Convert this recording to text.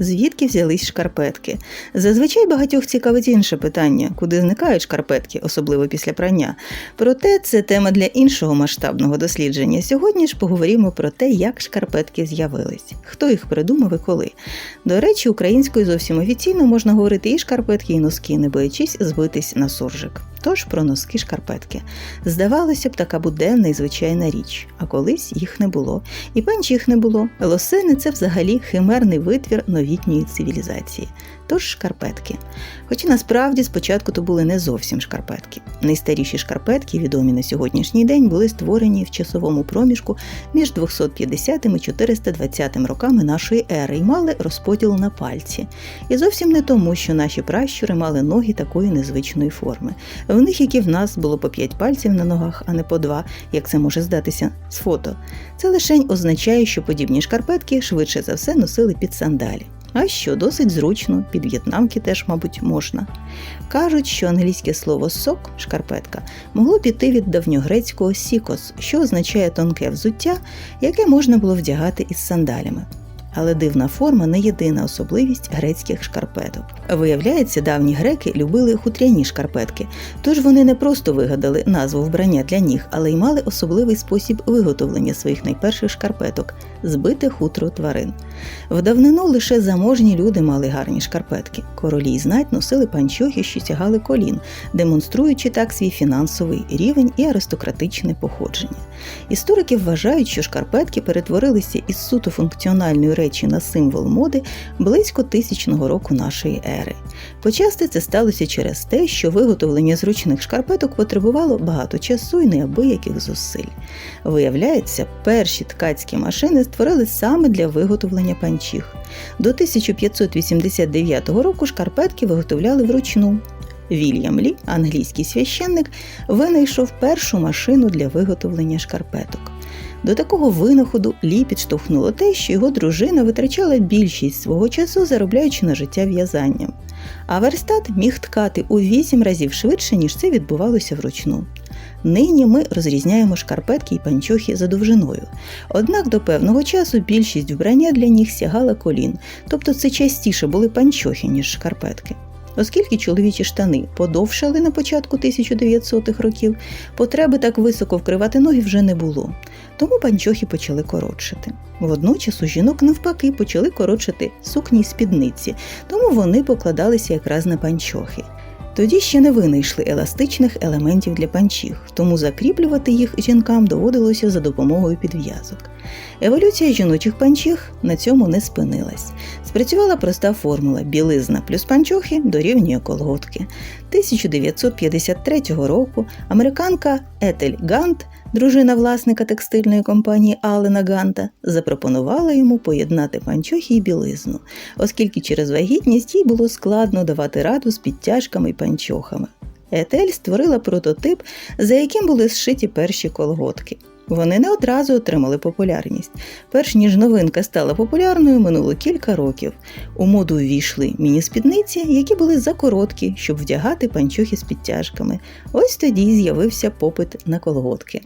звідки взялись шкарпетки. Зазвичай багатьох цікавить інше питання, куди зникають шкарпетки, особливо після прання. Проте це тема для іншого масштабного дослідження. Сьогодні ж поговоримо про те, як шкарпетки з'явились, хто їх придумав і коли. До речі, українською зовсім офіційно можна говорити і шкарпетки, і носки, не боячись збитись на суржик. Тож про носки шкарпетки. Здавалося б, така буденна і звичайна річ, а колись їх не було, і панчих не було. Лосини це взагалі химерний витвір новітньої цивілізації. Тож шкарпетки. Хоча насправді спочатку то були не зовсім шкарпетки. Найстаріші шкарпетки, відомі на сьогоднішній день, були створені в часовому проміжку між 250 і 420 роками нашої ери і мали розподіл на пальці. І зовсім не тому, що наші пращури мали ноги такої незвичної форми. В них, як і в нас, було по 5 пальців на ногах, а не по 2, як це може здатися з фото. Це лише означає, що подібні шкарпетки швидше за все носили під сандалі. А що досить зручно, під в'єтнамки теж, мабуть, можна. Кажуть, що англійське слово сок, шкарпетка, могло піти від давньогрецького сікос, що означає тонке взуття, яке можна було вдягати із сандалями. Але дивна форма не єдина особливість грецьких шкарпеток. Виявляється, давні греки любили хутряні шкарпетки, тож вони не просто вигадали назву вбрання для ніг, але й мали особливий спосіб виготовлення своїх найперших шкарпеток збите хутро тварин. В давнину лише заможні люди мали гарні шкарпетки. Королі й знать носили панчохи, що сягали колін, демонструючи так свій фінансовий рівень і аристократичне походження. Історики вважають, що шкарпетки перетворилися із суто функціональної речі на символ моди близько тисячного року нашої ери. Почасти це сталося через те, що виготовлення зручних шкарпеток потребувало багато часу і неабияких зусиль. Виявляється, перші ткацькі машини створили саме для виготовлення панчіх. До 1589 року шкарпетки виготовляли вручну. Вільям Лі, англійський священник, винайшов першу машину для виготовлення шкарпеток. До такого винаходу Лі підштовхнуло те, що його дружина витрачала більшість свого часу, заробляючи на життя в'язанням. А верстат міг ткати у вісім разів швидше, ніж це відбувалося вручну. Нині ми розрізняємо шкарпетки і панчохи за довжиною. Однак до певного часу більшість вбрання для них сягала колін, тобто це частіше були панчохи, ніж шкарпетки. Оскільки чоловічі штани подовшали на початку 1900-х років, потреби так високо вкривати ноги вже не було, тому панчохи почали коротшити. Водночас у жінок навпаки почали коротшити сукні й спідниці, тому вони покладалися якраз на панчохи. Тоді ще не винайшли еластичних елементів для панчіх, тому закріплювати їх жінкам доводилося за допомогою підв'язок. Еволюція жіночих панчіх на цьому не спинилась. Спрацювала проста формула білизна плюс панчохи дорівнює колготки. 1953 року американка Етель Гант, дружина власника текстильної компанії Алена Ганта, запропонувала йому поєднати панчохи і білизну, оскільки через вагітність їй було складно давати раду з підтяжками і панчохами. Етель створила прототип, за яким були зшиті перші колготки. Вони не одразу отримали популярність. Перш ніж новинка стала популярною, минуло кілька років. У моду ввійшли міні-спідниці, які були закороткі, щоб вдягати панчухи з підтяжками. Ось тоді з'явився попит на колготки.